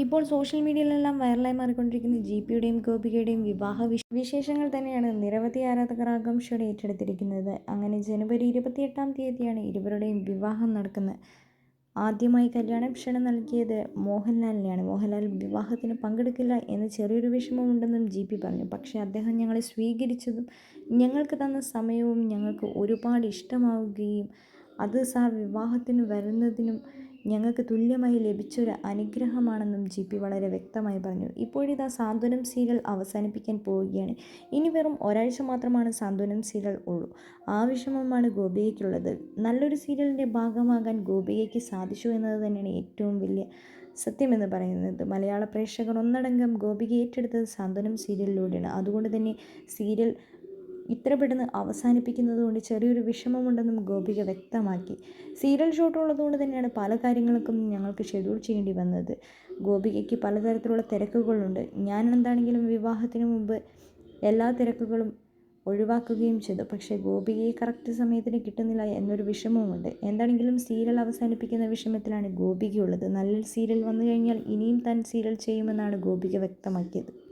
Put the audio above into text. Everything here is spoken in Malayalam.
ഇപ്പോൾ സോഷ്യൽ മീഡിയയിലെല്ലാം വൈറലായി മാറിക്കൊണ്ടിരിക്കുന്ന ജി പിയുടെയും ഗോപികയുടെയും വിവാഹ വിശേഷങ്ങൾ തന്നെയാണ് നിരവധി ആരാധകർ ആകാംക്ഷയോടെ ഏറ്റെടുത്തിരിക്കുന്നത്. അങ്ങനെ ജനുവരി ഇരുപത്തിയെട്ടാം തീയതിയാണ് ഇരുവരുടെയും വിവാഹം നടക്കുന്നത്. ആദ്യമായി കല്യാണ ക്ഷണം നൽകിയത് മോഹൻലാലിനെയാണ്. മോഹൻലാൽ വിവാഹത്തിന് പങ്കെടുക്കില്ല എന്ന് ചെറിയൊരു വിഷമമുണ്ടെന്നും ജി പി പറഞ്ഞു. പക്ഷേ അദ്ദേഹം ഞങ്ങളെ സ്വീകരിച്ചതും ഞങ്ങൾക്ക് തന്ന സമയവും ഞങ്ങൾക്ക് ഒരുപാട് ഇഷ്ടമാവുകയും അത് സാർ വിവാഹത്തിന് വരുന്നതിനും ഞങ്ങൾക്ക് തുല്യമായി ലഭിച്ചൊരു അനുഗ്രഹമാണെന്നും ജി പി വളരെ വ്യക്തമായി പറഞ്ഞു. ഇപ്പോഴിതാ സാന്ത്വനം സീരിയൽ അവസാനിപ്പിക്കാൻ പോവുകയാണ്. ഇനി വെറും ഒരാഴ്ച മാത്രമാണ് സാന്ത്വനം സീരിയൽ ഉള്ളൂ. ആ വിഷമമാണ് ഗോപികയ്ക്കുള്ളത്. നല്ലൊരു സീരിയലിന്റെ ഭാഗമാകാൻ ഗോപികയ്ക്ക് സാധിച്ചു എന്നത് തന്നെയാണ് ഏറ്റവും വലിയ സത്യമെന്ന് പറയുന്നത്. മലയാള പ്രേക്ഷകർ ഒന്നടങ്കം ഗോപിക ഏറ്റെടുത്തത് സാന്ത്വനം സീരിയലിലൂടെയാണ്. അതുകൊണ്ട് തന്നെ സീരിയൽ ഇത്ര പെട്ടെന്ന് അവസാനിപ്പിക്കുന്നത് കൊണ്ട് ചെറിയൊരു വിഷമമുണ്ടെന്നും ഗോപിക വ്യക്തമാക്കി. സീരിയൽ ഷോട്ട് ഉള്ളതുകൊണ്ട് തന്നെയാണ് പല കാര്യങ്ങൾക്കും ഞങ്ങൾക്ക് ഷെഡ്യൂൾ ചെയ്യേണ്ടി വന്നത്. ഗോപികയ്ക്ക് പലതരത്തിലുള്ള തിരക്കുകളുണ്ട്. ഞാൻ എന്താണെങ്കിലും വിവാഹത്തിന് മുമ്പ് എല്ലാ തിരക്കുകളും ഒഴിവാക്കുകയും ചെയ്തു. പക്ഷേ ഗോപികയെ കറക്റ്റ് സമയത്തിന് കിട്ടുന്നില്ല എന്നൊരു വിഷമവുമുണ്ട്. എന്താണെങ്കിലും സീരിയൽ അവസാനിപ്പിക്കുന്ന വിഷമത്തിലാണ് ഗോപികയുള്ളത്. നല്ലൊരു സീരിയൽ വന്നു കഴിഞ്ഞാൽ ഇനിയും താൻ സീരിയൽ ചെയ്യുമെന്നാണ് ഗോപിക വ്യക്തമാക്കിയത്.